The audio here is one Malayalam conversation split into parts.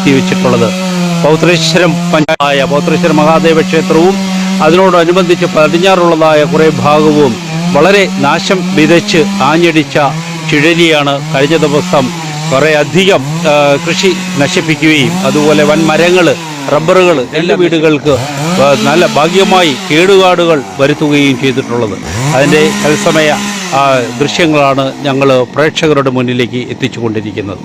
എത്തിവെച്ചിട്ടുള്ളത്. പൗത്രേശ്വരം പഞ്ചായ പൗത്രേശ്വര മഹാദേവ ക്ഷേത്രവും അതിനോടനുബന്ധിച്ച് പടിഞ്ഞാറുള്ളതായ കുറേ ഭാഗവും വളരെ നാശം വിതച്ച് ആഞ്ഞടിച്ച ചുഴലിയാണ് കഴിഞ്ഞ ദിവസം കുറേ അധികം കൃഷി നശിപ്പിക്കുകയും അതുപോലെ വൻ മരങ്ങൾ റബ്ബറുകൾ എല്ലാ വീടുകൾക്ക് നല്ല ഭാഗ്യമായി കേടുപാടുകൾ വരുത്തുകയും ചെയ്തിട്ടുള്ളത്. അതിന്റെ തത്സമയ ദൃശ്യങ്ങളാണ് ഞങ്ങൾ പ്രേക്ഷകരുടെ മുന്നിലേക്ക് എത്തിച്ചുകൊണ്ടിരിക്കുന്നത്.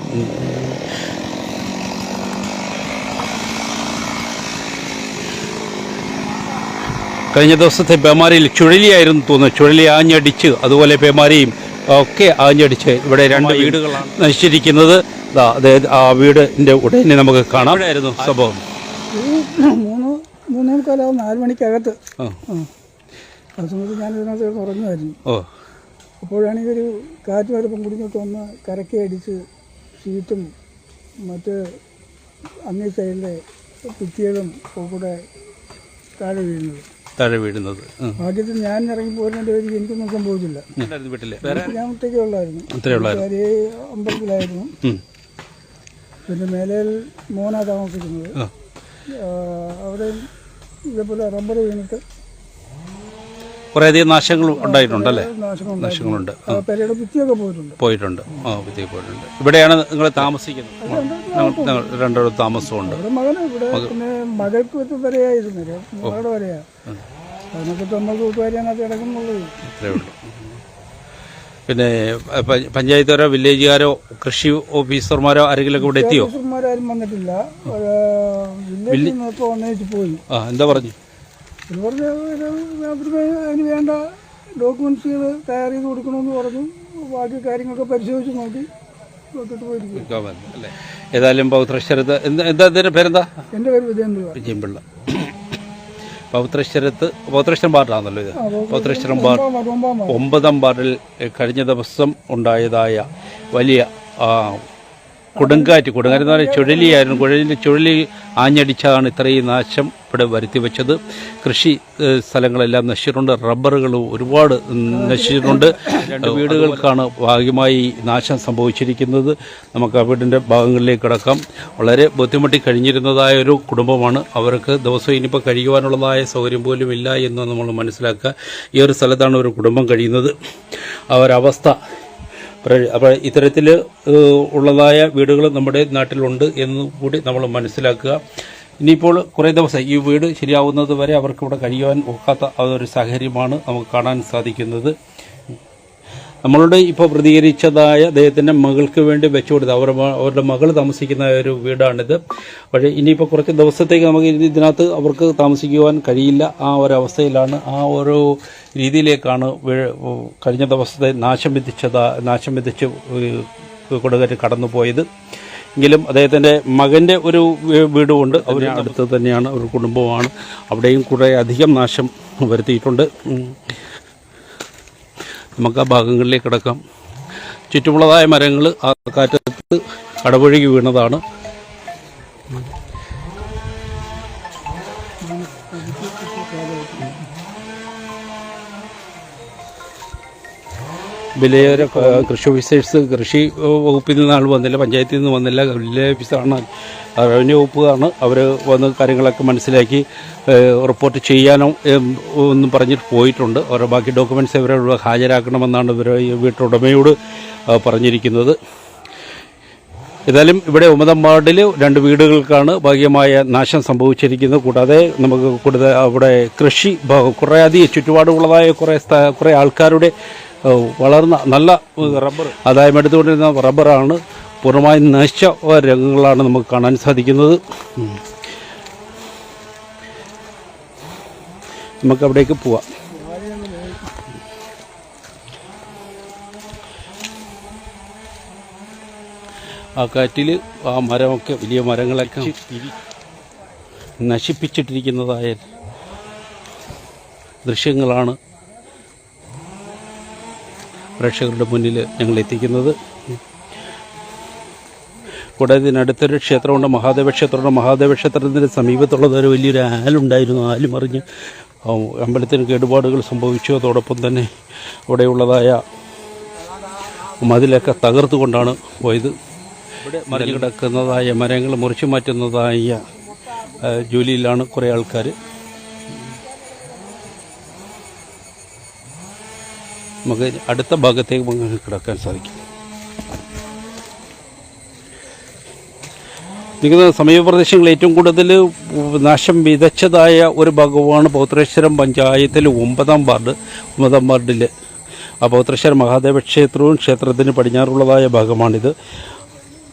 കഴിഞ്ഞ ദിവസത്തെ പേമാരിയിൽ ചുഴലിയായിരുന്നു തോന്നുന്നു ചുഴലി ആഞ്ഞടിച്ച് അതുപോലെ പേമാരിയും ഒക്കെ ആഞ്ഞടിച്ച് ഇവിടെ രണ്ട് വീടുകളാണ്. നശിച്ചിരിക്കുന്നത്. ദാ അതേ ആ വീടിന്റെ ഉടനെ നമുക്ക് കാണാം. ആയിരുന്നു സംഭവം. മൂന്ന് മൂന്നേ നാല് മണിക്കകത്ത്. ആ. സമയത്ത് ഞാൻ ഇതിനകത്ത് കിടന്ന് ഉറങ്ങുമായിരുന്നു. ഓ. അപ്പോഴാണെങ്കിൽ ഒരു കാറ്റ് വരുമ്പം കുടിഞ്ഞിട്ട് വന്ന് കരക്കെ അടിച്ച് ഷീറ്റും മറ്റ് അങ്ങേ സൈഡിലെ ഒക്കെ കൂടെ താഴെ വീഴുന്നത്. താഴെ വീഴുന്നത്. ഭാഗ്യത്തിൽ ഞാൻ ഇറങ്ങി പോരുന്നതിന്റെ പേര് എനിക്കൊന്നും സംഭവിച്ചില്ല. ഉണ്ടായിരുന്നു വീട്ടിൽ. വേറെ? ഞാൻ ഒറ്റയ്ക്കേ ഉള്ളായിരുന്നു. അത്രേ ഉള്ളായിരുന്നു. കാര്യം അമ്പലത്തിലായിരുന്നു. പിന്നെ മേലയിൽ മോനാ താമസിക്കുന്നത്. അവിടെ ഇതേപോലെ റബ്ബർ വീണിട്ട് കുറേയധികം നാശങ്ങൾ ഉണ്ടായിട്ടുണ്ട് അല്ലേ? നാശങ്ങളുണ്ട്. പെരയുടെ ഭിത്തിയൊക്കെ പോയിട്ടുണ്ട്. പോയിട്ടുണ്ട്. ആ വിദ്യ പോയിട്ടുണ്ട്. ഇവിടെയാണ് നിങ്ങൾ താമസിക്കുന്നത്. ഞങ്ങൾ രണ്ടിടത്ത് താമസമുണ്ട്. ഇവിടെ മകന് ഇവിടെ പിന്നെ മകൾക്ക് ഇത് വരെയായിരുന്നു മകളുടെ വരെയാ അതിനൊക്കെ നമ്മൾ കൂട്ടുകാരിയാണത് ഉള്ളൂ. പിന്നെ പ- പഞ്ചായത്തുകാരോ വില്ലേജുകാരോ കൃഷി ഓഫീസർമാരോ ആരെങ്കിലുമൊക്കെ ഇവിടെ എത്തിയോ? വന്നിട്ടില്ല. വില്ലേജിൽ നിന്ന് ഇപ്പോൾ ഒന്നേച്ച് പോയി. ആ എന്താ പറഞ്ഞു? ഇത് പറഞ്ഞ് അവർക്ക് അതിന് വേണ്ട ഡോക്യുമെന്റ്സുകൾ തയ്യാർ ചെയ്ത് കൊടുക്കണമെന്ന് പറഞ്ഞു. ബാക്കി കാര്യങ്ങളൊക്കെ പരിശോധിച്ച് നോക്കി ഏതായാലും പൗത്രശ്വരത്ത് എന്താ എന്താ പേരെന്താ? എന്റെ പേര് വിജയൻപിള്ള. വിജയംപിള്ള പൗത്രശ്വരത്ത് പൗത്രശ്വരം പാട്ടാണല്ലോ ഇത്. പൗത്രശ്വരം പാട്ട് ഒമ്പതാം പാട്ടിൽ വാർഡിൽ കഴിഞ്ഞ ദിവസം ഉണ്ടായതായ വലിയ ആ, കൊടുങ്കാറ്റ് കൊടുങ്കാറ്റ് എന്ന് പറയുന്നത് ചുഴലിയായിരുന്നു. കുഴലിന്റെ ചുഴലി ആഞ്ഞടിച്ചാണ് ഇത്രയും നാശം ഇവിടെ വരുത്തി വെച്ചത് കൃഷി സ്ഥലങ്ങളെല്ലാം നശിച്ചിട്ടുണ്ട്. റബ്ബറുകൾ ഒരുപാട് നശിച്ചിട്ടുണ്ട്. രണ്ട് വീടുകൾക്കാണ് ഭാഗ്യമായി നാശം സംഭവിച്ചിരിക്കുന്നത്. നമുക്ക് ആ വീടിന്റെ ഭാഗങ്ങളിലേക്ക് കിടക്കാം. വളരെ ബുദ്ധിമുട്ടി കഴിഞ്ഞിരുന്നതായ ഒരു കുടുംബമാണ്. അവർക്ക് ദിവസം ഇനിയിപ്പോൾ കഴിയുവാനുള്ളതായ സൗകര്യം പോലും ഇല്ല എന്ന് നമ്മൾ മനസ്സിലാക്കുക. ഈ ഒരു സ്ഥലത്താണ് ഒരു കുടുംബം കഴിയുന്നത്. അവരവസ്ഥ അപ്പോൾ ഇത്തരത്തിൽ ഉള്ളതായ വീടുകൾ നമ്മുടെ നാട്ടിലുണ്ട് എന്ന് കൂടി നമ്മൾ മനസ്സിലാക്കുക. ഇനിയിപ്പോൾ കുറേ ദിവസം ഈ വീട് ശരിയാവുന്നത് വരെ അവർക്കിവിടെ കഴിയുവാൻ ഒക്കാത്ത ഒരു സാഹചര്യമാണ് നമുക്ക് കാണാൻ സാധിക്കുന്നത്. നമ്മളോട് ഇപ്പോൾ പ്രതികരിച്ചതായ അദ്ദേഹത്തിന്റെ മകൾക്ക് വേണ്ടി വെച്ചു കൊടുത്തത്. അവരുടെ അവരുടെ മകൾ താമസിക്കുന്ന ഒരു വീടാണിത്. പക്ഷേ ഇനിയിപ്പോൾ കുറച്ച് ദിവസത്തേക്ക് നമുക്ക് ഇതിനകത്ത് അവർക്ക് താമസിക്കുവാൻ കഴിയില്ല. ആ ഒരവസ്ഥയിലാണ് ആ ഒരു രീതിയിലേക്കാണ് കഴിഞ്ഞ ദിവസത്തെ നാശം വിധിച്ചതാ നാശം വിധിച്ച് കൊടുക്കാൻ കടന്നു പോയത് എങ്കിലും അദ്ദേഹത്തിന്റെ മകന്റെ ഒരു വീടുമുണ്ട്. അവർ അടുത്ത് തന്നെയാണ് ഒരു കുടുംബമാണ് അവിടെയും കുറേ അധികം നാശം വരുത്തിയിട്ടുണ്ട്. നമുക്ക് ആ ഭാഗങ്ങളിലേക്ക് കിടക്കാം. ചുറ്റുമുള്ളതായ മരങ്ങൾ ആ കാറ്റത്ത് കടപുഴകി വീണതാണ്. വിലയേറെ ക- കൃഷി ഓഫീസേഴ്സ് കൃഷി വകുപ്പിൽ നിന്ന് ആൾ വന്നില്ല പഞ്ചായത്തിൽ നിന്ന് വന്നില്ല വില്ലേജ് ഓഫീസാണ് റവന്യൂ വകുപ്പുകാരാണ് അവർ വന്ന് കാര്യങ്ങളൊക്കെ മനസ്സിലാക്കി റിപ്പോർട്ട് ചെയ്യാനോ ഒന്നും പറഞ്ഞിട്ട് പോയിട്ടുണ്ട്. അവരുടെ ബാക്കി ഡോക്യുമെന്റ്സ് ഇവരെ ഹാജരാക്കണമെന്നാണ് ഇവർ വീട്ടുടമയോട് പറഞ്ഞിരിക്കുന്നത്. ഏതായാലും ഇവിടെ ഒമ്പതാം വാർഡിൽ രണ്ട് വീടുകൾക്കാണ് ഭാഗ്യമായ നാശം സംഭവിച്ചിരിക്കുന്നത്. കൂടാതെ നമുക്ക് കൂടുതൽ അവിടെ കൃഷി ഭ- കുറേ അധികം ചുറ്റുപാടുള്ളതായ കുറേ കുറേ ആൾക്കാരുടെ വളർന്ന നല്ല റബ്ബർ. ആദായം എടുത്തുകൊണ്ടിരുന്ന റബ്ബറാണ്. പൂർണമായും നശിച്ച രംഗങ്ങളാണ് നമുക്ക് കാണാൻ സാധിക്കുന്നത്. നമുക്ക് അവിടേക്ക് പോവാം. ആ കാറ്റിൽ ആ മരമൊക്കെ വലിയ മരങ്ങളൊക്കെ നശിപ്പിച്ചിട്ടിരിക്കുന്നതായ ദൃശ്യങ്ങളാണ് പ്രേക്ഷകരുടെ മുന്നിൽ ഞങ്ങൾ എത്തിക്കുന്നത്. കൂടാതെ ഇതിനടുത്തൊരു ക്ഷേത്രമുണ്ട് മഹാദേവ ക്ഷേത്രമുണ്ട്. മഹാദേവ ക്ഷേത്രത്തിന്റെ സമീപത്തുള്ളത് ഒരു വലിയൊരു ആലുണ്ടായിരുന്നു. ആൽ മറിഞ്ഞ് അമ്പലത്തിന് കേടുപാടുകൾ സംഭവിച്ചു. അതോടൊപ്പം തന്നെ അവിടെയുള്ളതായ മതിലൊക്കെ തകർത്തുകൊണ്ടാണ് പോയത്. ഇവിടെ മറിഞ്ഞു കിടക്കുന്നതായ മരങ്ങൾ മുറിച്ചു മാറ്റുന്നതായ ജോലിയിലാണ് കുറേ ആൾക്കാർ നമുക്ക് അടുത്ത ഭാഗത്തേക്ക് നമുക്ക് കിടക്കാൻ സാധിക്കും. നിൽക്കുന്ന സമീപപ്രദേശങ്ങളിൽ ഏറ്റവും കൂടുതൽ നാശം വിതച്ചതായ ഒരു ഭാഗമാണ് പൗത്രേശ്വരം പഞ്ചായത്തിൽ ഒമ്പതാം വാർഡ് ഒമ്പതാം വാർഡിൽ ആ പൗത്രേശ്വരം മഹാദേവ ക്ഷേത്രവും ക്ഷേത്രത്തിന് പടിഞ്ഞാറുള്ളതായ ഭാഗമാണിത്.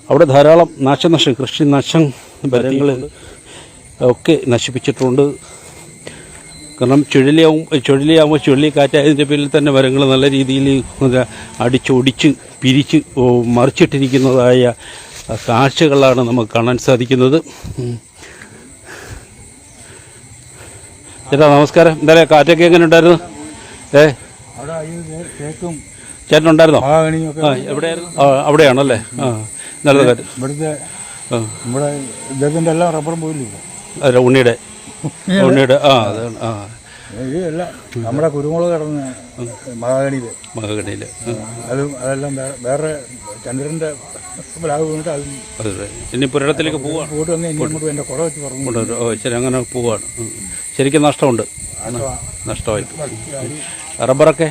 അവിടെ ധാരാളം നാശനഷ്ടം കൃഷി നാശം മരങ്ങൾ ഒക്കെ നശിപ്പിച്ചിട്ടുണ്ട്. കാരണം ചുഴലിയാവും ചുഴലിയാവുമ്പോൾ ചുഴലിക്കാറ്റായതിന്റെ പേരിൽ തന്നെ മരങ്ങൾ നല്ല രീതിയിൽ അടിച്ചൊടിച്ച് പിരിച്ച് മറിച്ചിട്ടിരിക്കുന്നതായ കാഴ്ചകളാണ് നമുക്ക് കാണാൻ സാധിക്കുന്നത്. ചേട്ടാ നമസ്കാരം. എന്തായാലും കാറ്റൊക്കെ എങ്ങനെ ഉണ്ടായിരുന്നു? ഏ? ചേട്ടനുണ്ടായിരുന്നോ എവിടെയായിരുന്നു? അവിടെയാണല്ലേ? ആ നല്ല കാറ്റ്. ഇവിടുത്തെ ആ. നമ്മുടെ ഇദ്ദേഹത്തിന്റെ എല്ലാം റബ്ബറും പോയില്ല? അല്ല ഉണ്ണിയുടെ. ഉണ്ണിയുടെ ആ അതാണ് ആ. ഇത് എല്ലാം നമ്മുടെ കുരുമുളക് കിടന്ന് മഹാഗണിയിൽ മഹാഗണിയിൽ അതും അതെല്ലാം വേറെ ചന്ദ്രന്റെ പ്ലാവ് വീണിട്ട് അതും അതെ ഇനി പുരടത്തിലേക്ക് പോവാണ്. പോയിട്ട് വന്ന് ഇനി അങ്ങോട്ട് എന്റെ കുട വെച്ച് പറഞ്ഞു. ഓ ശരി അങ്ങനെ പോവാണ്. ശരിക്കും നഷ്ടമുണ്ട്. നഷ്ടമായി റബ്ബറൊക്കെ?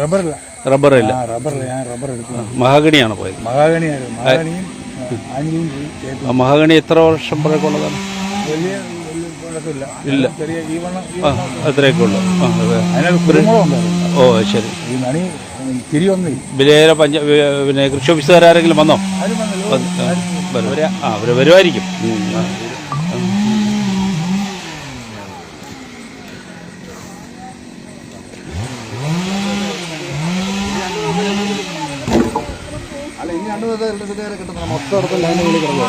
റബ്ബറില്ല. റബ്ബറില്ല. റബ്ബറില്ല. ഞാൻ റബ്ബർ എടുത്തു. മഹാഗണിയാണ് പോയത്. മഹാഗണിയാണ് മഹാഗണിയും മഹാഗണി എത്ര വർഷം പഴക്കമുള്ളതാണ്? വലിയ ഇല്ല. അത്രയൊക്കെ ഉള്ളു. ഓ ശരി. വിലയേറെ പഞ്ച പിന്നെ കൃഷി ഓഫീസുകാരെങ്കിലും വന്നോ. ആ അവർ വരുമായിരിക്കും. അല്ല ഇനി രണ്ടു ദിവസം കിട്ടുന്ന മൊത്തം അടുത്ത ലൈനിൽ കിടക്കുക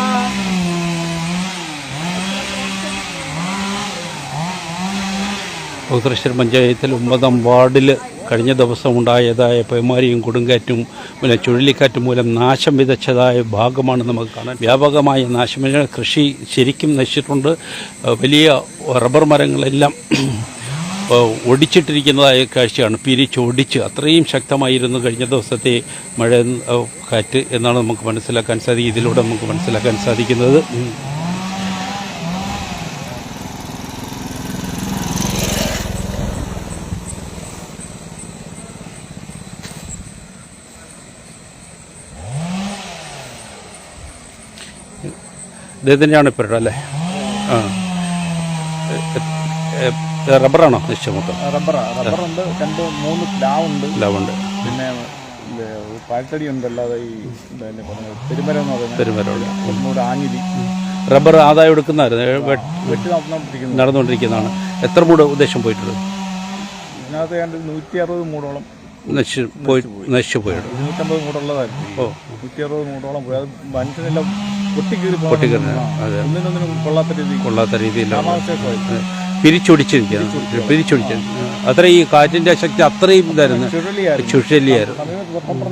ഉത്തരശ്ശേരി പഞ്ചായത്തിൽ ഒമ്പതാം വാർഡിൽ കഴിഞ്ഞ ദിവസം ഉണ്ടായതായ പേമാരിയും കൊടുങ്കാറ്റും പിന്നെ ചുഴലിക്കാറ്റും മൂലം നാശം വിതച്ചതായ ഭാഗമാണ് നമുക്ക് കാണാൻ വ്യാപകമായ നാശം. കൃഷി ശരിക്കും നശിച്ചിട്ടുണ്ട്. വലിയ റബ്ബർ മരങ്ങളെല്ലാം ഒടിച്ചിട്ടിരിക്കുന്നതായ കാഴ്ചയാണ്. പിരിച്ചൊടിച്ച് അത്രയും ശക്തമായിരുന്നു കഴിഞ്ഞ ദിവസത്തെ മഴ കാറ്റ് എന്നാണ് നമുക്ക് മനസ്സിലാക്കാൻ സാധിക്കും ഇതിലൂടെ നമുക്ക് മനസ്സിലാക്കാൻ സാധിക്കുന്നത്. ഇദ്ദേഹത്തിന്റെയാണ് ഇപ്പോഴും അല്ലേ? ആ. റബ്ബറാണോ നിശ്ചയം മൊത്തം? റബ്ബറാ. റബ്ബറുണ്ട് രണ്ട് മൂന്ന് പ്ലാവുണ്ട്. പിന്നെ ഉണ്ട് അല്ലാതെ ഈ പിന്നെ പറഞ്ഞ പെരുമരം എന്ന് പറയുന്നത് പെരുമരമുള്ള ഒന്നുകൂടെ ആഞ്ഞിലി. റബ്ബർ ആദായം എടുക്കുന്നതായിരുന്നു നടന്നുകൊണ്ടിരിക്കുന്നതാണ്. എത്ര മൂട് ഉദ്ദേശം പോയിട്ടുണ്ട് ഇതിനകത്ത് ഏതാണ്ട് നൂറ്റി അറുപത് മൂടോളം നശിച്ചു പോയി നശിച്ചു പോയിട്ടുണ്ട്. നൂറ്റമ്പത് മൂടുള്ളതായിരുന്നു ഓ. നൂറ്റി അറുപത് മൂടോളം പോയി. അത് മനുഷ്യനെല്ലാം പൊട്ടിക്കീറി അതെ. കൊള്ളാത്ത ഗ്രാമാവസ്ഥയൊക്കെ പിരിച്ചൊടിച്ചിരിക്കുകയാണ്. പിരിച്ചൊടിച്ച് അത്ര ഈ കാറ്റിന്റെ ശക്തി അത്രയും ഇതായിരുന്നു ചുഴലിയായിരുന്നു.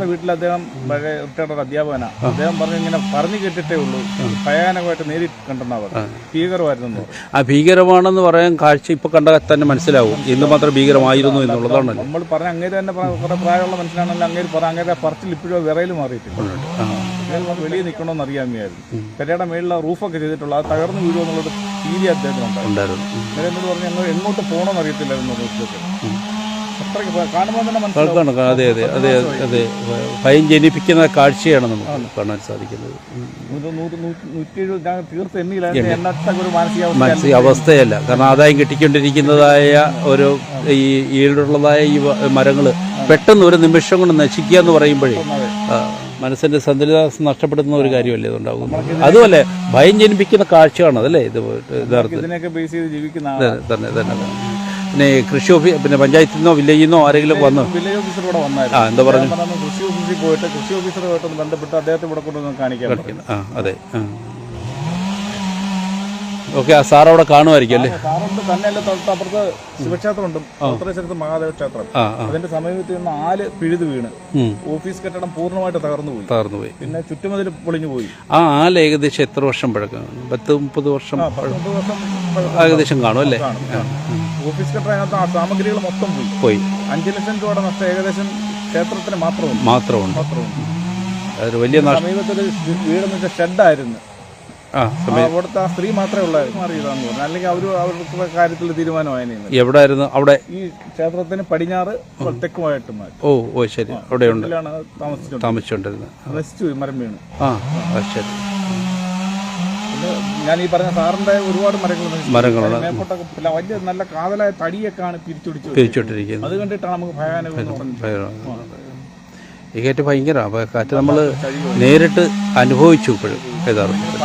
വീട്ടിൽ അദ്ദേഹം പഴയ റിട്ടയർഡ് അധ്യാപകനാണ്. അദ്ദേഹം പറഞ്ഞു ഇങ്ങനെ പറഞ്ഞു കേട്ടിട്ടേ ഉള്ളൂ. ഭയാനകമായിട്ട് നേരിട്ട് കണ്ടെന്നാ പറഞ്ഞു ഭീകരമായിരുന്നു. ആ ഭീകരമാണെന്ന് പറയാൻ കാഴ്ച ഇപ്പൊ കണ്ട തന്നെ മനസ്സിലാവും. എന്തുമാത്രം ഭീകരമായിരുന്നു എന്നുള്ളതാണ്. നമ്മൾ പറഞ്ഞ അങ്ങേര് തന്നെ കുറെ പ്രായമുള്ള മനസ്സിലാണല്ലോ അങ്ങേര് പറഞ്ഞ അങ്ങേരെ പറച്ചിൽ ഇപ്പോഴും വിറയിൽ മാറിയിട്ടില്ല ആ. അദ്ദേഹം വെളിയിൽ നിൽക്കണമെന്ന് അറിയാമായിരുന്നു പെരയുടെ മേളിൽ റൂഫൊക്കെ ചെയ്തിട്ടുള്ള ആ തകർന്നു വീഴുമോ എന്നുള്ളത് തീരെ അദ്ദേഹത്തിന് ഉണ്ടായിരുന്നു. ഉണ്ടായിരുന്നു. അന്നേരം എന്നോട് പറഞ്ഞു ഞങ്ങൾ എങ്ങോട്ട് പോകണമെന്ന് അറിയത്തില്ലായിരുന്നു റൂഫിലൊക്കെ അതെ അതെ അതെ അതെ. ഭയം ജനിപ്പിക്കുന്ന കാഴ്ചയാണ് നമുക്ക് കാണാൻ സാധിക്കുന്നത്. മാനസിക അവസ്ഥയല്ല കാരണം ആദായം കിട്ടിക്കൊണ്ടിരിക്കുന്നതായ ഒരു ഈ ഈടുള്ളതായ ഈ മരങ്ങൾ പെട്ടെന്ന് ഒരു നിമിഷം കൊണ്ട് നശിക്കുക എന്ന് പറയുമ്പോഴേ ആ, മനസ്സിന്റെ സന്തുലിതാവസ്ഥ നഷ്ടപ്പെടുന്ന ഒരു കാര്യമല്ലേ ഇതുണ്ടാകുന്നത് അതുമല്ലേ ഭയം ജനിപ്പിക്കുന്ന കാഴ്ചയാണ് അതല്ലേ ഇത് യഥാർത്ഥത്തിൽ? തന്നെ തന്നെ പിന്നെ കൃഷി ഓഫീസ് പിന്നെ പഞ്ചായത്തിൽ നിന്നോ വില്ലേജിൽ നിന്നോ ആരെങ്കിലും വന്നു വില്ലേജ് ഓഫീസർ ഇവിടെ ആ എന്താ പറഞ്ഞു കൃഷി ഓഫീസിൽ പോയിട്ട് കൃഷി ഓഫീസറുമായിട്ടൊന്ന് ബന്ധപ്പെട്ട് അദ്ദേഹത്തെ ഇവിടെ കൊണ്ടുവന്ന് കാണിക്കാൻ ആ അതെ ഓക്കെ ആ സാർ അവിടെ കാണുമായിരിക്കും അല്ലേ? സാറുണ്ട് തന്നെയല്ല തൊട്ടപ്പുറത്ത് ശിവക്ഷേത്രമുണ്ട്. ഉത്തരേശ്വരത്ത് മഹാദേവ ക്ഷേത്രം അതിന്റെ സമീപത്ത് നിന്ന് ആൽ പിഴുത് വീണ്. ഓഫീസ് കെട്ടിടം പൂർണമായിട്ട് തകർന്നു പോയി. തകർന്നു പോയി. പിന്നെ ചുറ്റുമതിൽ പൊളിഞ്ഞു പോയി. ആ ആല ഏകദേശം എത്ര വർഷം പഴക്കം? പത്ത് മുപ്പത് വർഷം ഏകദേശം കാണും അല്ലേ? ഓഫീസ് കെട്ടിടം അതിനകത്ത് ആ സാമഗ്രികൾ മൊത്തം പോയി. പോയി. അഞ്ചു ലക്ഷം രൂപയുടെ നഷ്ടം ഏകദേശം ക്ഷേത്രത്തിന് മാത്രമുണ്ട്. മാത്രമുണ്ട്. മാത്രമുണ്ട്. വലിയ സമീപത്തൊരു വീടെന്ന് വെച്ചാൽ ഷെഡായിരുന്നു. അവിടുത്തെ ആ സ്ത്രീ മാത്രമേ ഉള്ളായിരുന്നു മാറിയതാന്ന് പറഞ്ഞു. അല്ലെങ്കിൽ അവർ അവരുടെ കാര്യത്തിൽ തീരുമാനമായിരുന്നു എവിടായിരുന്നു? അവിടെ? ഈ ക്ഷേത്രത്തിന് പടിഞ്ഞാറ് തെക്കുമായിട്ട് മാറി. ഓ ഓ ശരി. അവിടെയുണ്ട്. താമസിച്ചുകൊണ്ടിരുന്നത് നശിച്ചു പോയി മരം വീണ്. ആ ശരി. ഞാൻ ഈ പറഞ്ഞ സാറിന്റെ ഒരുപാട് മരങ്ങൾ. മരങ്ങളുള്ള മേപ്പോട്ടൊക്കെ പിന്നെ വലിയ നല്ല കാതലായ തടിയൊക്കെയാണ് പിരിച്ചുടിച്ചു പിരിച്ചിട്ടിരിക്കുന്നു അത് കണ്ടിട്ടാണ് നമുക്ക് ഭയാനകം ഈ കാറ്റ് ഭയങ്കര. അപ്പോൾ കാറ്റ് നമ്മൾ നേരിട്ട് അനുഭവിച്ചു ഇപ്പോഴും യഥാർത്ഥത്തിൽ.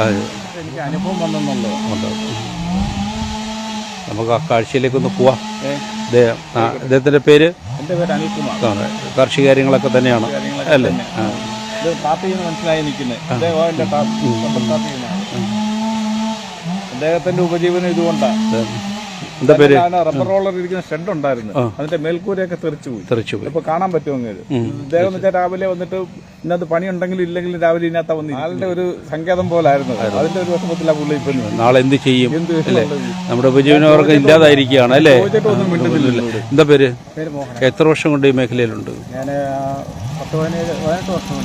അത്. എനിക്ക് അനുഭവം വന്നെന്നുള്ളത് നമുക്ക് ആ കാഴ്ചയിലേക്കൊന്ന് പോവാം. ദേ, അദ്ദേഹത്തിന്റെ പേര്? അനിൽകുമാർ. കാർഷിക കാര്യങ്ങളൊക്കെ തന്നെയാണ്. അല്ലേ? മനസ്സിലായി നിൽക്കുന്നത് അദ്ദേഹത്തിന്റെ അദ്ദേഹത്തിന്റെ ഉപജീവനം ഇതുകൊണ്ടാണ് ഇത് എന്താ പേര്? റബ്ബർ റോളർ ഇരിക്കുന്ന ഷെഡ് ഉണ്ടായിരുന്നു. അതിന്റെ മേൽക്കൂരയൊക്കെ തെറിച്ചു പോയി. തെറിച്ചു പോയി. ഇപ്പൊ കാണാൻ പറ്റുമോ ഇദ്ദേഹം വെച്ചാൽ രാവിലെ വന്നിട്ട് ഇന്നത് പണി ഉണ്ടെങ്കിലും ഇല്ലെങ്കിലും രാവിലെ ഇതിനകത്ത് വന്നി ആളുടെ ഒരു സങ്കേതം പോലായിരുന്നു. ആയിരുന്നു. അതിന്റെ ഒരു വിഷമത്തിലാണ് പുള്ളി ഇപ്പൊ. നാളെ എന്ത് ചെയ്യും? നമ്മുടെ ഉപജീവനവർഗം ഇല്ലാതായിരിക്കുകയാണ് അല്ലേ? എന്താ പേര്? പേര് മോഹൻ എത്ര വർഷം കൊണ്ട് ഈ മേഖലയിലുണ്ട്?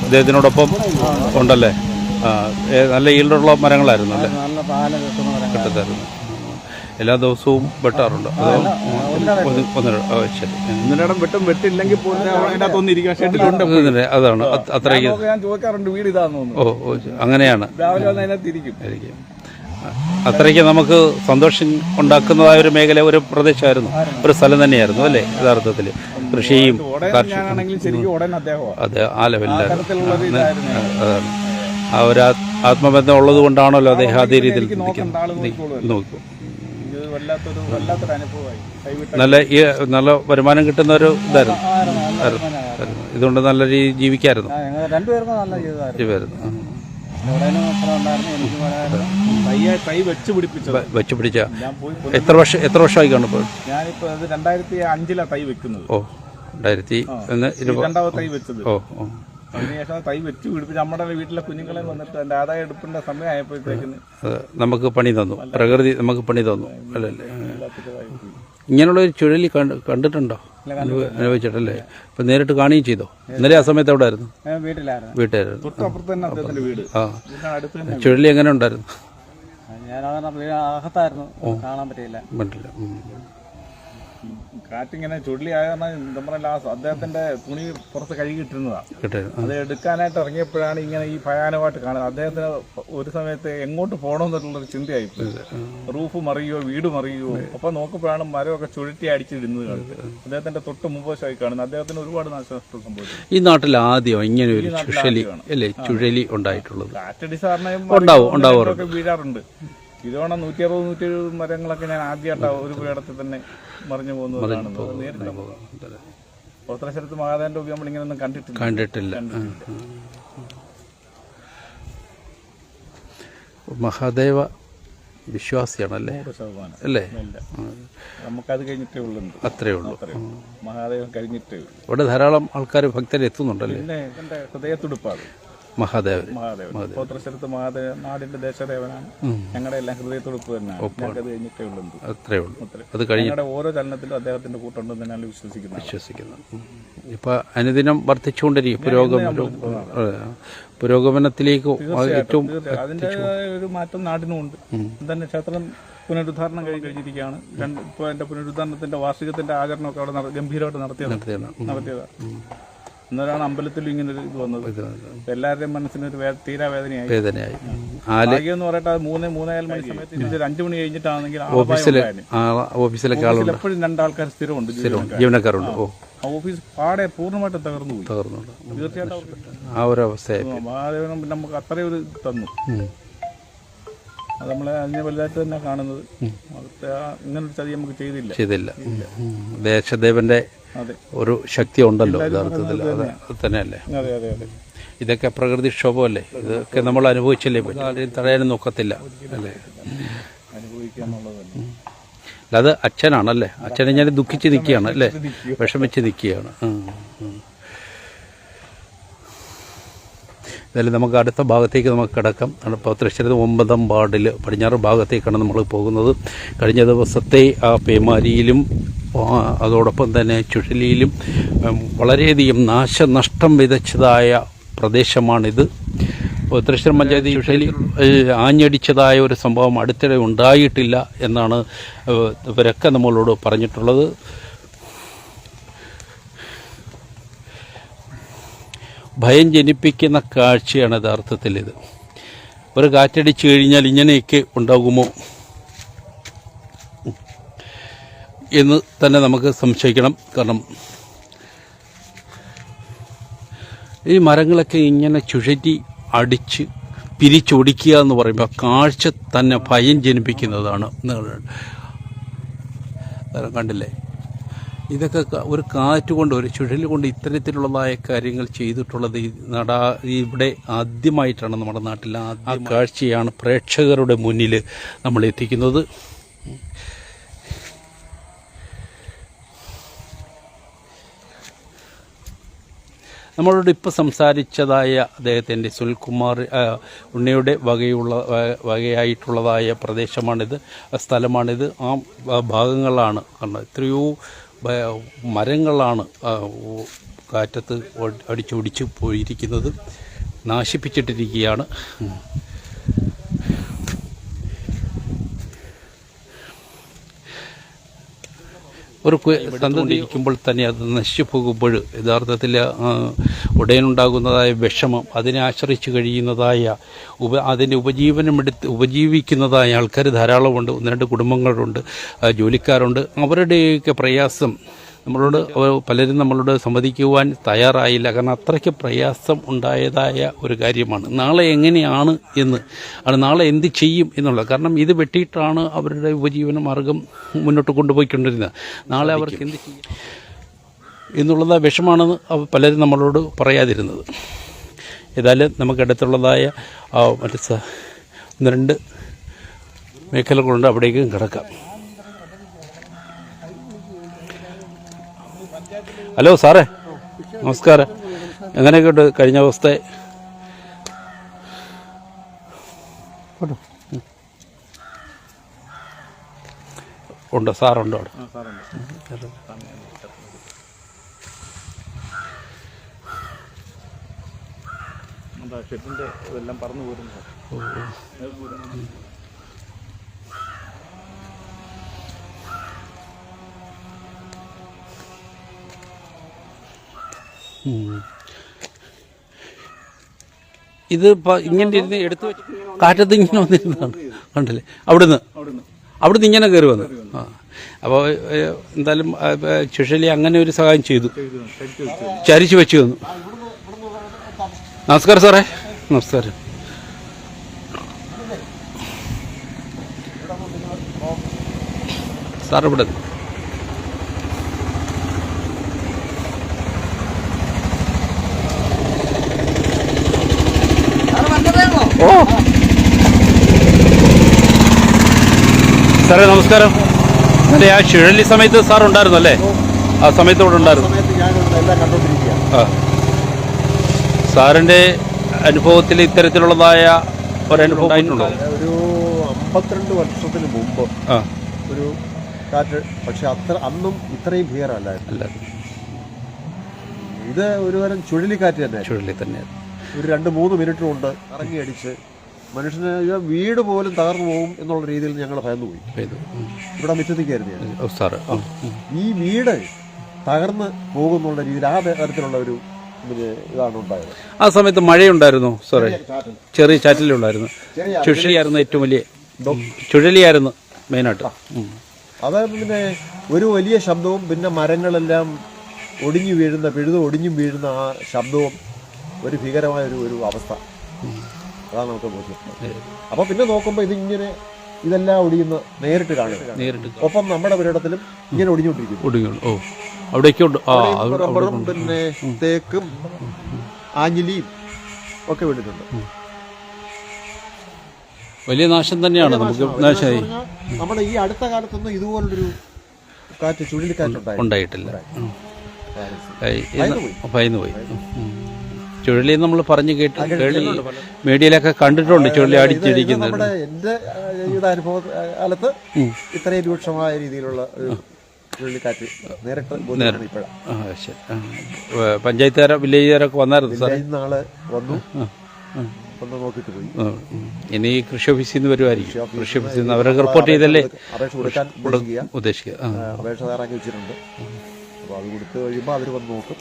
അദ്ദേഹത്തിനോടൊപ്പം ഉണ്ടല്ലേ? നല്ല ഈൽഡുള്ള മരങ്ങളായിരുന്നു അല്ലേ? നല്ല പാലം കിട്ടുന്ന കിട്ടത്തായിരുന്നു. എല്ലാ ദിവസവും വെട്ടാറുണ്ട്. ശരി. വെട്ടും വെട്ടില്ലെങ്കിൽ അതാണ്. അത് അത്രയ്ക്ക് ഞാൻ ചോദിക്കാറുണ്ട് വീട് തോന്നുന്നു. ഓ. അങ്ങനെയാണ്. രാവിലെ വന്ന്. അത്രയ്ക്ക് നമുക്ക് സന്തോഷം ഉണ്ടാക്കുന്നതായ ഒരു മേഖല ഒരു പ്രദേശമായിരുന്നു. ഒരു സ്ഥലം തന്നെയായിരുന്നു അല്ലേ? യഥാർത്ഥത്തിൽ. കൃഷിയും അതെ ആ ലെവലിലായിരുന്നു. അതാണ്. ആ ഒരു ആത്മബന്ധം ഉള്ളത് കൊണ്ടാണല്ലോ അദ്ദേഹം അതേ രീതിയിൽ നോക്കും. വല്ലാത്തൊരു വല്ലാത്തൊരു അനുഭവമായി. കൈവിട്ട നല്ല ഈ നല്ല വരുമാനം കിട്ടുന്ന ഒരു ഇതായിരുന്നു. ഇതുകൊണ്ട് നല്ല രീതി ജീവിക്കായിരുന്നു. ഞങ്ങൾ രണ്ടുപേർക്കും നല്ല ജീവിതമായിരുന്നു. ജീവിതമായിരുന്നു. ആ. അത്ര ഉണ്ടായിരുന്നു എനിക്ക് വെച്ച് പിടിപ്പിച്ചത്. വെച്ച് പിടിച്ച. ഞാൻ പോയി എത്ര വർഷം എത്ര വർഷമായി കാണും ഇപ്പോൾ? ഞാനിപ്പോ അത് രണ്ടായിരത്തി അഞ്ചിലാ തൈ വെക്കുന്നത്. ഓ രണ്ടായിരത്തി ഒന്ന് ഇരുപത് രണ്ടാമത് തൈ വെച്ചത്. ഓ ഓ. അതിനുശേഷം തൈ വെച്ച് പിടിപ്പിച്ച് നമ്മുടെ വീട്ടിലെ കുഞ്ഞുങ്ങളെ വന്നിട്ട് എന്റെ ആദായ എടുപ്പിന്റെ സമയമായപ്പോഴത്തേക്കിന് നമുക്ക് പണി തന്നു. പ്രകൃതി നമുക്ക് പണി തന്നു. അല്ലല്ലേ ഇങ്ങനെയുള്ള ഒരു ചുഴലി കണ്ട് കണ്ടിട്ടുണ്ടോ? അനുഭവ- അനുഭവിച്ചിട്ടല്ലേ? ഇപ്പം നേരിട്ട് കാണുകയും ചെയ്തോ? ഇന്നലെ ആ സമയത്ത് എവിടെ ആയിരുന്നു വീട്ടിലായിരുന്നു. ആ. ചുഴലി എങ്ങനെ ഉണ്ടായിരുന്നു? ഞാൻ അകത്തായിരുന്നു. കാണാൻ പറ്റില്ല. പറ്റില്ല. കാറ്റിങ്ങനെ ചുഴലി ആയ കാരണം നമ്മുടെ അദ്ദേഹത്തിന്റെ തുണി പുറത്ത് കഴുകിയിട്ടിരുന്നതാ കിട്ടായിരുന്നു അത് എടുക്കാനായിട്ട് ഇറങ്ങിയപ്പോഴാണ് ഇങ്ങനെ ഈ ഭയാനകമായിട്ട് കാണുന്നത്. അദ്ദേഹത്തിന് ഒരു സമയത്ത് എങ്ങോട്ട് പോകണമെന്നുള്ളൊരു ചിന്തയായി റൂഫ് മറിയോ വീട് മറിയോ അപ്പൊ നോക്കുമ്പോഴാണ് മരമൊക്കെ ചുഴറ്റി അടിച്ചിടുന്നത് കാണുന്നത് അദ്ദേഹത്തിന്റെ തൊട്ട് മുമ്പോശമായി കാണുന്നത്. അദ്ദേഹത്തിന് ഒരുപാട് നാശനഷ്ടം സംഭവിച്ചു ഈ നാട്ടിൽ ആദ്യം ഇങ്ങനെ ഒരു ചുഴലി അല്ലേ ചുഴലി ഉണ്ടായിട്ടുള്ളത്? കാറ്റടി സാറിനെ. വീഴാറുണ്ട്. ഇതോണം നൂറ്റി അറുപത് നൂറ്റി എഴുപത് മരങ്ങളൊക്കെ ഞാൻ ആദ്യമായിട്ടാണ് ഒരു പേടത്തിൽ തന്നെ മറിഞ്ഞു പോകുന്നത് കാണുന്നത്. പുറത്തലശ്ശേരത്ത് മഹാദേവന്റെ ഉപയോഗം നമ്മൾ ഇങ്ങനെയൊന്നും കണ്ടിട്ടില്ല. കണ്ടിട്ടില്ല. മഹാദേവ വിശ്വാസിയാണല്ലേ? അല്ലേ? നമുക്കത് കഴിഞ്ഞിട്ടേ ഉള്ളു. അത്രേ ഉള്ളൂ. മഹാദേവൻ കഴിഞ്ഞിട്ടേ ഉള്ളൂ. ഇവിടെ ധാരാളം ആൾക്കാർ ഭക്തരെത്തുന്നുണ്ടല്ലേ? ഹൃദയത്തുടുപ്പാണ്. മഹാദേവൻ. മഹാദേവൻ. പുത്രശ്ശേരത്ത് മഹാദേവൻ നാടിന്റെ ദേശദേവനാണ്. ഞങ്ങളുടെ എല്ലാം ഹൃദയത്തുടുപ്പ് തന്നെയാണ്. ഞങ്ങൾക്കത് കഴിഞ്ഞിട്ടേ ഉള്ളുണ്ട് അത്രേ ഉള്ളൂ. അത് ഞങ്ങളുടെ ഓരോ ചലനത്തിലും അദ്ദേഹത്തിന്റെ കൂട്ടുണ്ടെന്ന് ഞാൻ വിശ്വസിക്കുന്നത് വിശ്വസിക്കുന്നു. ഇപ്പൊ അനുദിനം വർദ്ധിച്ചുകൊണ്ടിരിക്കും. പുരോഗമനം. പുരോഗമനത്തിലേക്ക് ഏറ്റവും അതിന്റെ ഒരു മാറ്റം നാടിനുമുണ്ട് തന്നെ ക്ഷേത്രം പുനരുദ്ധാരണം കഴിഞ്ഞ് കഴിഞ്ഞിരിക്കുകയാണ്. രണ്ട് ഇപ്പോൾ എന്റെ പുനരുദ്ധാരണത്തിന്റെ വാർഷികത്തിന്റെ ആചരണമൊക്കെ അവിടെ ഗംഭീരമായിട്ട് നടത്തിയത്. നടത്തിയതാണ്. അന്നേരമാണ് അമ്പലത്തിൽ ഇങ്ങനെ ഒരു ഇത് വന്നത്. എല്ലാവരുടെയും മനസ്സിനൊരു ഒരു തീരാവേദനയായി വേദനയായി. വേദനയായി. ഭാഗ്യം എന്ന് പറയട്ടെ അത് മൂന്ന് മൂന്നേകാൽ മണി സമയത്ത് ഒരു അഞ്ചു മണി കഴിഞ്ഞിട്ടാണെങ്കിൽ ഓഫീസിലെ ഓഫീസിലൊക്കെ ആളുണ്ട്. എപ്പോഴും രണ്ടാൾക്കാർ സ്ഥിരമുണ്ട്. ജീവനക്കാരുണ്ട്. ഓ. ഓഫീസ് പാടെ പൂർണമായിട്ട് തകർന്നു പോയി. തകർന്നുണ്ട്. തീർച്ചയായിട്ടും ആ ഒരു അവസ്ഥയായി മഹാദേവനും പിന്നെ നമുക്ക് അത്രയും ഒരു തന്നു. അത് നമ്മളെ അതിനെ വലുതായിട്ട് തന്നെ കാണുന്നത്. ഇങ്ങനൊരു ചതി നമുക്ക് ചെയ്തില്ല. ചെയ്തില്ല. ദേശദേവന്റെ ഒരു ശക്തി ഉണ്ടല്ലോ യഥാർത്ഥത്തിൽ. അത് തന്നെയല്ലേ? ഇതൊക്കെ പ്രകൃതിക്ഷോഭമല്ലേ ഇതൊക്കെ നമ്മൾ അനുഭവിച്ചല്ലേ? ആരെയും തടയാനും നോക്കത്തില്ല അല്ലേ? അല്ലാതെ അച്ഛനാണല്ലേ? അച്ഛനെ ഞാൻ ദുഃഖിച്ച് നിൽക്കുകയാണ് അല്ലേ? വിഷമിച്ച് നിൽക്കുകയാണ്. എന്തായാലും നമുക്ക് അടുത്ത ഭാഗത്തേക്ക് നമുക്ക് കിടക്കാം. ഇപ്പോൾ തൃശ്ശൂർ ഒമ്പതാം വാർഡിൽ പടിഞ്ഞാറ് ഭാഗത്തേക്കാണ് നമ്മൾ പോകുന്നത്. കഴിഞ്ഞ ദിവസത്തെ ആ പേമാരിയിലും അതോടൊപ്പം തന്നെ ചുഴലിയിലും വളരെയധികം നാശനഷ്ടം വിതച്ചതായ പ്രദേശമാണിത്. തൃശ്ശൂർ പഞ്ചായത്ത് ചുഴലി ആഞ്ഞടിച്ചതായ ഒരു സംഭവം അടുത്തിടെ ഉണ്ടായിട്ടില്ല എന്നാണ് ഇവരൊക്കെ നമ്മളോട് പറഞ്ഞിട്ടുള്ളത്. ഭയം ജനിപ്പിക്കുന്ന കാഴ്ചയാണ് യഥാർത്ഥത്തിൽ ഇത്. ഒരു കാറ്റടിച്ചു കഴിഞ്ഞാൽ ഇങ്ങനെയൊക്കെ ഉണ്ടാകുമോ? എന്ന് തന്നെ നമുക്ക് സംശയിക്കണം. കാരണം ഈ മരങ്ങളൊക്കെ ഇങ്ങനെ ചുഴറ്റി അടിച്ച് പിരിച്ചൊടിക്കുക എന്ന് പറയുമ്പോൾ കാഴ്ച തന്നെ ഭയം ജനിപ്പിക്കുന്നതാണ്. കണ്ടില്ലേ? ഇതൊക്കെ ഒരു കാറ്റ് കൊണ്ട് ഒരു ചുഴലി കൊണ്ട് ഇത്തരത്തിലുള്ളതായ കാര്യങ്ങൾ ചെയ്തിട്ടുള്ളത് ഈ നടാ ഇവിടെ ആദ്യമായിട്ടാണ് നമ്മുടെ നാട്ടിൽ ആ കാഴ്ചയാണ് പ്രേക്ഷകരുടെ മുന്നിൽ നമ്മൾ എത്തിക്കുന്നത്. നമ്മളോട് ഇപ്പോൾ സംസാരിച്ചതായ അദ്ദേഹത്തിന്റെ സുൽകുമാർ ഉണ്ണിയുടെ വകയുള്ള വകയായിട്ടുള്ളതായ പ്രദേശമാണിത് സ്ഥലമാണിത്. ആ ഭാഗങ്ങളാണ് കാരണം എത്രയോ മരങ്ങളാണ് കാറ്റത്ത് അടിച്ചൊടിച്ച് പോയിരിക്കുന്നത്. നാശിപ്പിച്ചിട്ടിരിക്കുകയാണ്. ഒരു തന്നിരിക്കുമ്പോൾ തന്നെ അത് നശിച്ചു പോകുമ്പോൾ യഥാർത്ഥത്തിൽ ഉടയനുണ്ടാകുന്നതായ വിഷമം അതിനെ ആശ്രയിച്ച് കഴിയുന്നതായ ഉപ അതിന്റെ ഉപജീവനമെടുത്ത് ഉപജീവിക്കുന്നതായ ആൾക്കാർ ധാരാളമുണ്ട്. ഒന്ന് രണ്ട് കുടുംബങ്ങളുണ്ട് ജോലിക്കാരുണ്ട്. അവരുടെയൊക്കെ പ്രയാസം നമ്മളോട് പലരും നമ്മളോട് സംവദിക്കുവാൻ തയ്യാറായില്ല. കാരണം അത്രയ്ക്ക് പ്രയാസം ഉണ്ടായതായ ഒരു കാര്യമാണ്. നാളെ എങ്ങനെയാണ് എന്ന്. ആണ് നാളെ എന്ത് ചെയ്യും എന്നുള്ളത്. കാരണം ഇത് വെട്ടിയിട്ടാണ് അവരുടെ ഉപജീവന മാർഗം മുന്നോട്ട് കൊണ്ടുപോയിക്കൊണ്ടിരുന്നത്. നാളെ അവർക്ക് എന്ത് ചെയ്യും? എന്നുള്ളത് വിഷമാണെന്ന് അവർ പലരും നമ്മളോട് പറയാതിരുന്നത്. ഏതായാലും നമുക്കടുത്തുള്ളതായ അടുത്തുള്ളതായ മറ്റ് ഒന്ന് രണ്ട് മേഖലകളുണ്ട്. അവിടേക്കും കിടക്കാം. ഹലോ സാറേ നമസ്കാരം. എങ്ങനെയൊക്കെ ഉണ്ട് കഴിഞ്ഞ ദിവസത്തെ? കേട്ടോ ഉണ്ട്? സാറുണ്ടോ അവിടെ? ഷെഡിന്റെ ഇതെല്ലാം പറന്നു പോരുന്നു. ഇത് ഇങ്ങനെ ഇരുന്ന് എടുത്തു കാറ്റത്ത് ഇങ്ങനെ വന്നിരുന്നതാണ്. കണ്ടല്ലേ? അവിടുന്ന്. അവിടുന്ന് ഇങ്ങനെ കയറി വന്നു. ആ. അപ്പോൾ എന്തായാലും ആ, അങ്ങനെ ഒരു സഹായം ചെയ്തു. ചരിച്ചു വെച്ചു തന്നു. നമസ്കാരം സാറേ. നമസ്കാരം. സാർ ഇവിടെ നിന്ന്. ഓ. സാറേ നമസ്കാരം. അല്ലേ ആ ചുഴലി സമയത്ത് സാർ ഉണ്ടായിരുന്നു അല്ലേ? ആ സമയത്ത് ഇവിടെ ഉണ്ടായിരുന്നു. ആ. സാറിന്റെ അനുഭവത്തിൽ ഇത്തരത്തിലുള്ളതായ ഒരനുഭവം ഉണ്ടായിട്ടുണ്ടോ ഒരു അമ്പത്തിരണ്ട് വർഷത്തിന് മുമ്പ് ഒരു കാറ്റ് പക്ഷെ അത്ര അന്നും ഇത്രയും ഭീകരമല്ലായിരുന്നു ഇത് ഒരുതരം ചുഴലിക്കാറ്റ് തന്നെ ചുഴലി തന്നെ ഒരു രണ്ട് മൂന്ന് മിനിറ്റ് കൊണ്ട് ഇറങ്ങി അടിച്ച് മനുഷ്യന് വീട് പോലും തകർന്നു പോകും എന്നുള്ള രീതിയിൽ ഞങ്ങൾ ഭയന്നു പോയി. ഇവിടെ മിറ്റത്തേക്കായിരുന്നു ഞാൻ. ഈ വീട് തകർന്ന് പോകുന്നുള്ള രീതിയിൽ ആ തരത്തിലുള്ള ഒരു പിന്നെ ഇതാണ് ഉണ്ടായത്. ആ സമയത്ത് മഴയുണ്ടായിരുന്നു സോറി. ചെറിയ ചാറ്റലുണ്ടായിരുന്നു ചുഴലിയായിരുന്നു ഏറ്റവും വലിയ. ചുഴലിയായിരുന്നു മെയിനായിട്ട്. അതായത് അത് പിന്നെ ഒരു വലിയ ശബ്ദവും പിന്നെ മരങ്ങളെല്ലാം ഒടിഞ്ഞു വീഴുന്ന പിഴുത് ഒടിഞ്ഞു വീഴുന്ന ആ ശബ്ദവും ഒരു ഭീകരമായ ഒരു ഒരു അവസ്ഥ. അതാണ് നമുക്ക് ബോധ്യം. അപ്പൊ പിന്നെ നോക്കുമ്പോൾ ഇതിങ്ങനെ ഇതെല്ലാം ഒടിയുന്ന നേരിട്ട് കാണുക. നേരിട്ട് ഒപ്പം നമ്മുടെ പുരടത്തിലും ഇങ്ങനെ ഒടിഞ്ഞുകൊണ്ടിരിക്കുന്നു. ഓ അവിടെ റബ്ബറും പിന്നെ തേക്കും ആഞ്ഞിലിയും ഒക്കെ വീണിട്ടുണ്ട്. വലിയ നാശം തന്നെയാണ്. നമുക്ക് നാശമായി. നമ്മുടെ ഈ അടുത്ത കാലത്തൊന്നും ഇതുപോലൊരു കാറ്റ് ചുഴലിക്കാറ്റ് ഉണ്ടായി ഉണ്ടായിട്ടില്ല. ഭയന്ന് പോയി. ചുഴലി നമ്മൾ പറഞ്ഞു കേട്ടു. മീഡിയയിലൊക്കെ കണ്ടിട്ടുണ്ട് ചുഴലി അടിച്ചിരിക്കുന്നത്. നമ്മുടെ എന്റെ അനുഭവ കാലത്ത് ഇത്രയും രൂക്ഷമായ രീതിയിലുള്ള ഒരു ചുഴലിക്കാറ്റ് നേരിട്ട് ഇപ്പോഴാണ് പഞ്ചായത്തുകാരോ വില്ലേജുകാരൊക്കെ വന്നായിരുന്നു സാർ നാളെ വന്നു. ഒന്ന് നോക്കിയിട്ട് പോയി. ഇനി കൃഷി ഓഫീസിൽ നിന്ന് വരുമായിരിക്കും കൃഷി ഓഫീസിൽ നിന്ന് അവരൊക്കെ റിപ്പോർട്ട് ചെയ്തല്ലേ? അപേക്ഷ കൊടുക്കാൻ ഉദ്ദേശിക്കുക. അപേക്ഷ തയ്യാറാക്കി വെച്ചിട്ടുണ്ട്. അപ്പോൾ അത് കൊടുത്ത് കഴിയുമ്പോൾ അവർ വന്ന് നോക്കും.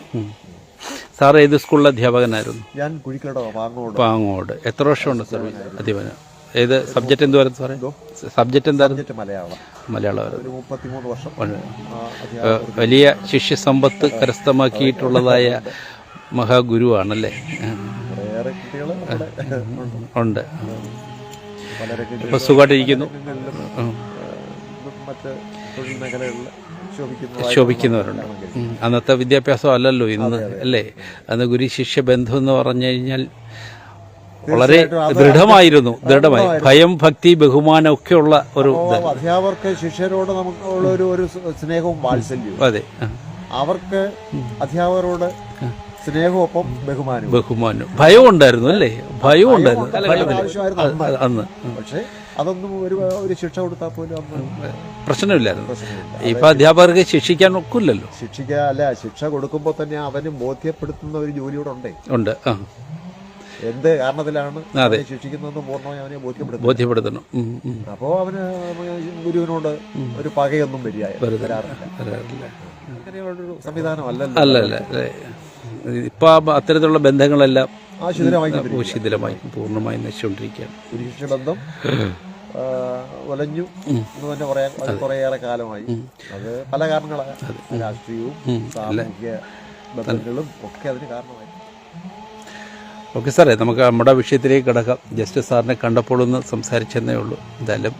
സാർ ഏത് സ്കൂളിലെ അധ്യാപകനായിരുന്നു? ഞാൻ കുഴിക്കടോ പാങ്ങോട്. പാങ്ങോട്. എത്ര വർഷമുണ്ട് സർവീസ് അധ്യാപനം? ഏത് സബ്ജക്റ്റ് എന്തുവായിരുന്നു സാറേ? സബ്ജക്റ്റ് എന്തായിരുന്നു? മലയാളം. മലയാളമായിരുന്നു വർഷം. വലിയ ശിഷ്യസമ്പത്ത് കരസ്ഥമാക്കിയിട്ടുള്ളതായ മഹാഗുരുവാണല്ലേ? ഉണ്ട്. ഇപ്പൊ സുഖമായിട്ടിരിക്കുന്നു. മറ്റ് തൊഴിൽ മേഖലകളിൽ ശോഭിക്കുന്നവരുണ്ട്. അന്നത്തെ വിദ്യാഭ്യാസം അല്ലല്ലോ ഇന്ന് അല്ലേ? അന്ന് ഗുരു ശിഷ്യ ബന്ധം എന്ന് പറഞ്ഞു കഴിഞ്ഞാൽ വളരെ ദൃഢമായിരുന്നു ദൃഢമായി. ഭയം ഭക്തി ബഹുമാനം ഒക്കെ ഉള്ള ഒരു. അധ്യാപകർക്ക് ശിഷ്യരോട് നമുക്ക് ഒരു ഒരു സ്നേഹവും വാത്സല്യവും. അതെ. അവർക്ക് അധ്യാപകരോട് സ്നേഹമൊപ്പം ബഹുമാനവും. ബഹുമാനം ഭയം ഉണ്ടായിരുന്നു അല്ലേ ഭയം ഉണ്ടായിരുന്നു. അന്ന്. പക്ഷേ അതൊന്നും ഒരു ഒരു ശിക്ഷ കൊടുത്താൽ പോലും അന്ന് പ്രശ്നമില്ലായിരുന്നു. പ്രശ്നമില്ല. ഇപ്പൊ അധ്യാപകർക്ക് ശിക്ഷിക്കാൻ ഒക്കില്ലല്ലോ. ശിക്ഷിക്കുക അല്ല ശിക്ഷ കൊടുക്കുമ്പോൾ തന്നെ അവന് ബോധ്യപ്പെടുത്തുന്ന ഒരു ജോലിയോടെ ഉണ്ടേ ഉണ്ട് ആ. എന്ത് കാരണത്തിലാണ് അതെ. ശിക്ഷിക്കുന്നതെന്ന് പൂർണമായി അവനെ ബോധ്യപ്പെടുത്തും ബോധ്യപ്പെടുത്തണം. ഉം. അപ്പോൾ അവന് ഗുരുവിനോട് ഒരു പകയൊന്നും വരിക വരാറില്ല. വരാറില്ല. അങ്ങനെയുള്ളൊരു സംവിധാനം അല്ലല്ലോ. അല്ല. അല്ല അല്ലേ ഇപ്പൊ അത്തരത്തിലുള്ള ബന്ധങ്ങളെല്ലാം ആ ശിഥിരമായി ശിഥിലമായി പൂർണമായി നശിച്ചുകൊണ്ടിരിക്കുകയാണ്. ഒരു ശിഷ്യബന്ധം ആ, ഒലഞ്ഞു എന്ന് തന്നെ പറയാൻ അത് കുറേയേറെ കാലമായി. അത് പല കാരണങ്ങളാണ്. രാഷ്ട്രീയവും സാമൂഹിക ബന്ധങ്ങളും ഒക്കെ അതിന് കാരണമായി. ഓക്കെ സാറേ നമുക്ക് നമ്മുടെ വിഷയത്തിലേക്ക് കിടക്കാം. ജസ്റ്റിസ് സാറിനെ കണ്ടപ്പോൾ ഒന്ന് സംസാരിച്ചെന്നേ ഉള്ളൂ. എന്തായാലും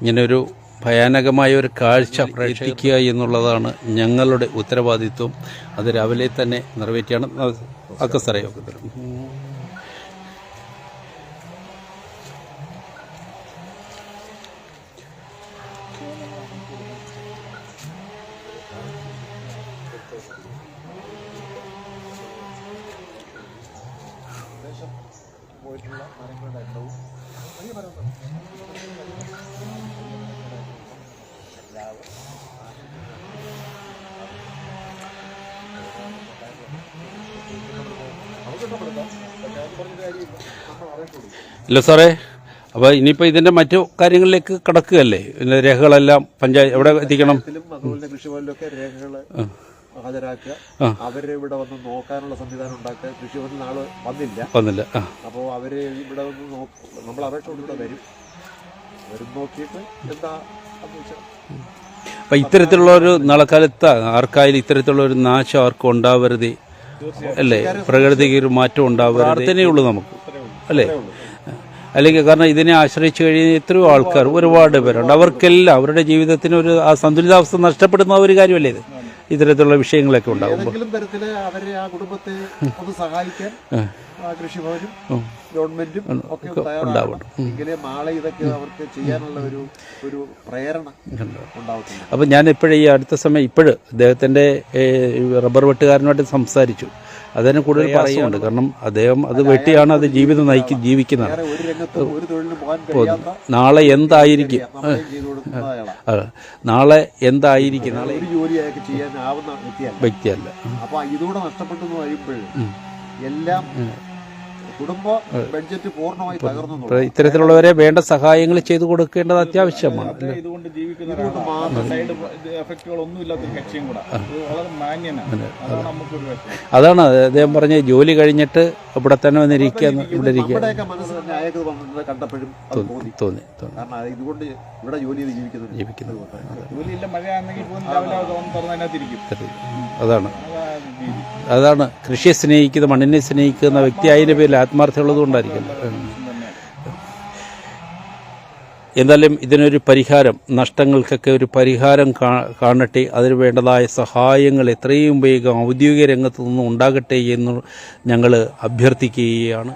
ഇങ്ങനൊരു ഭയാനകമായ ഒരു കാഴ്ച പ്രേക്ഷിക്കുക എന്നുള്ളതാണ് ഞങ്ങളുടെ ഉത്തരവാദിത്വം. അത് രാവിലെ തന്നെ നിറവേറ്റിയാണ്. ഒക്കെ സാറേ ഒക്കെ തരും ഇല്ല സാറേ. അപ്പോൾ ഇനിയിപ്പോൾ ഇതിന്റെ മറ്റു കാര്യങ്ങളിലേക്ക് കടക്കുകയല്ലേ? ഇതിന്റെ രേഖകളെല്ലാം പഞ്ചായത്ത് എവിടെ എത്തിക്കണം? അതുപോലെ കൃഷിഭവനിലൊക്കെ രേഖകൾ ഹാജരാക്കുക. അവരെ ഇവിടെ വന്ന് നോക്കാനുള്ള സംവിധാനം ഉണ്ടാക്കുക. കൃഷിഭവനിൽ നാൾ വന്നില്ല. വന്നില്ല. ആ. അപ്പോൾ അവർ ഇവിടെ വന്ന് നോക്ക്. നമ്മൾ അപേക്ഷ കൊണ്ട് ഇവിടെ വരും. വരും നോക്കിയിട്ട് എന്താ അപ്പം ഇത്തരത്തിലുള്ള ഒരു നാളക്കാലത്ത് ആർക്കായാലും ഇത്തരത്തിലുള്ള ഒരു നാശം ആർക്കും ഉണ്ടാവരുത്. അല്ലേ? പ്രകൃതിക്ക് ഒരു മാറ്റം ഉണ്ടാവരുത്. പ്രാർത്ഥനയുള്ളൂ നമുക്ക്. അല്ലേ? അല്ലെങ്കിൽ കാരണം ഇതിനെ ആശ്രയിച്ചു കഴിഞ്ഞ എത്രയോ ആൾക്കാർ ഒരുപാട് പേരുണ്ട്. അവർക്കെല്ലാം അവരുടെ ജീവിതത്തിന് ഒരു ആ സന്തുലിതാവസ്ഥ നഷ്ടപ്പെടുന്ന ഒരു കാര്യമല്ലേ ഇത്? ഇത്തരത്തിലുള്ള വിഷയങ്ങളൊക്കെ ഉണ്ടാകുമ്പോൾ ഏതെങ്കിലും തരത്തിൽ അവരെ ആ കുടുംബത്തെ ഒന്ന് സഹായിക്കാൻ കൃഷിഭവനും ഗവൺമെന്റും ഒക്കെ തയ്യാറാവണം എങ്കിലേ നാളെ ഇതൊക്കെ അവർക്ക് ചെയ്യാനുള്ള ഒരു ഒരു പ്രേരണ ഉണ്ടാവത്തില്ല അപ്പം ഞാൻ ഇപ്പോഴേ ഈ അടുത്ത സമയം ഇപ്പോഴും അദ്ദേഹത്തിന്റെ റബ്ബർ വെട്ടുകാരനുമായിട്ട് സംസാരിച്ചു. അതിനെ കൂടുതൽ പറയുന്നുണ്ട്. കാരണം അദ്ദേഹം അത് വെട്ടിയാണ് അത് ജീവിതം നയിക്കി ജീവിക്കുന്നത്. നാളെ എന്തായിരിക്കും? നാളെ എന്തായിരിക്കും? നാളെ ഒരു ജോലി അയാൾക്ക് ചെയ്യാനാവുന്ന വ്യക്തിയല്ല. അപ്പൊ ഇതുകൂടെ നഷ്ടപ്പെട്ടു കഴിയുമ്പോൾ എല്ലാം കുടുംബ ബഡ്ജറ്റ് പൂർണമായി തകർന്നു ഇത്തരത്തിലുള്ളവരെ വേണ്ട സഹായങ്ങൾ ചെയ്തു കൊടുക്കേണ്ടത് അത്യാവശ്യമാണ്. മാത്രമേ ഇതുകൊണ്ട് ജീവിക്കുന്ന സൈഡ് കക്ഷിയും കൂടെ. വളരെ മാന്യനാണ്. അതാണ് നമുക്കൊരു അതാണ് അദ്ദേഹം പറഞ്ഞ ജോലി കഴിഞ്ഞിട്ട് ഇവിടെ തന്നെ വന്നിരിക്കുക ഇവിടെ ഇരിക്കുക. കണ്ടപ്പോഴും തോന്നി തോന്നി. കാരണം ഇതുകൊണ്ട് ഇവിടെ ജോലി ചെയ്ത് ജീവിക്കുന്നത് ജീവിക്കുന്നത്. ജോലിയില്ല മഴയാണെങ്കിൽ അതാണ്. അതാണ് കൃഷിയെ സ്നേഹിക്കുന്ന മണ്ണിനെ സ്നേഹിക്കുന്ന വ്യക്തി അതിന്റെ പേരിൽ ആത്മാർത്ഥമുള്ളത് കൊണ്ടായിരിക്കും. എന്തായാലും ഇതിനൊരു പരിഹാരം നഷ്ടങ്ങൾക്കൊക്കെ ഒരു പരിഹാരം കാണട്ടെ. അതിന് വേണ്ടതായ സഹായങ്ങൾ എത്രയും വേഗം ഔദ്യോഗിക രംഗത്തു നിന്നും ഉണ്ടാകട്ടെ എന്ന് ഞങ്ങൾ അഭ്യർത്ഥിക്കുകയാണ്.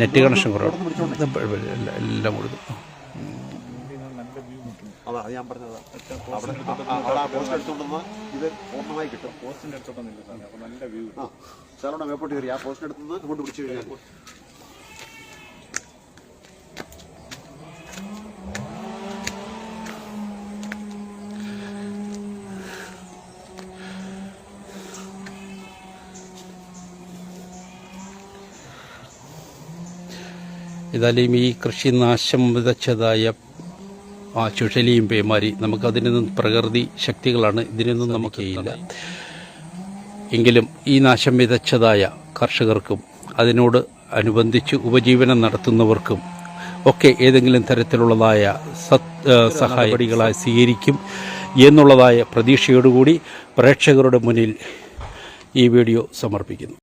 നെറ്റ് കണക്ഷൻ കുറവാണ്. എല്ലാം കൊടുക്കും ഞാൻ പറഞ്ഞത്. അവിടെ പോസ്റ്റ് ഇത് പൂർണമായി കിട്ടും പോസ്റ്റിന്റെ അടുത്തോട്ടൊന്നും ഇല്ല സാറേ. അപ്പോൾ നല്ല വ്യൂ മേപ്പോട്ട് കയറി. ആ പോസ്റ്റ് എടുത്തുനിന്ന് ഇങ്ങോട്ട് പിടിച്ചു കഴിഞ്ഞാൽ ഏതായാലും ഈ കൃഷിനാശം വിതച്ചതായ ആ ചുഴലിയും പേമാരി നമുക്കതിൽ നിന്നും പ്രകൃതി ശക്തികളാണ് ഇതിനൊന്നും നമുക്ക് ചെയ്യില്ല എങ്കിലും ഈ നാശം വിതച്ചതായ കർഷകർക്കും അതിനോട് അനുബന്ധിച്ച് ഉപജീവനം നടത്തുന്നവർക്കും ഒക്കെ ഏതെങ്കിലും തരത്തിലുള്ളതായ സഹായപടികളായി സ്വീകരിക്കും എന്നുള്ളതായ പ്രതീക്ഷയോടുകൂടി പ്രേക്ഷകരുടെ മുന്നിൽ ഈ വീഡിയോ സമർപ്പിക്കുന്നു.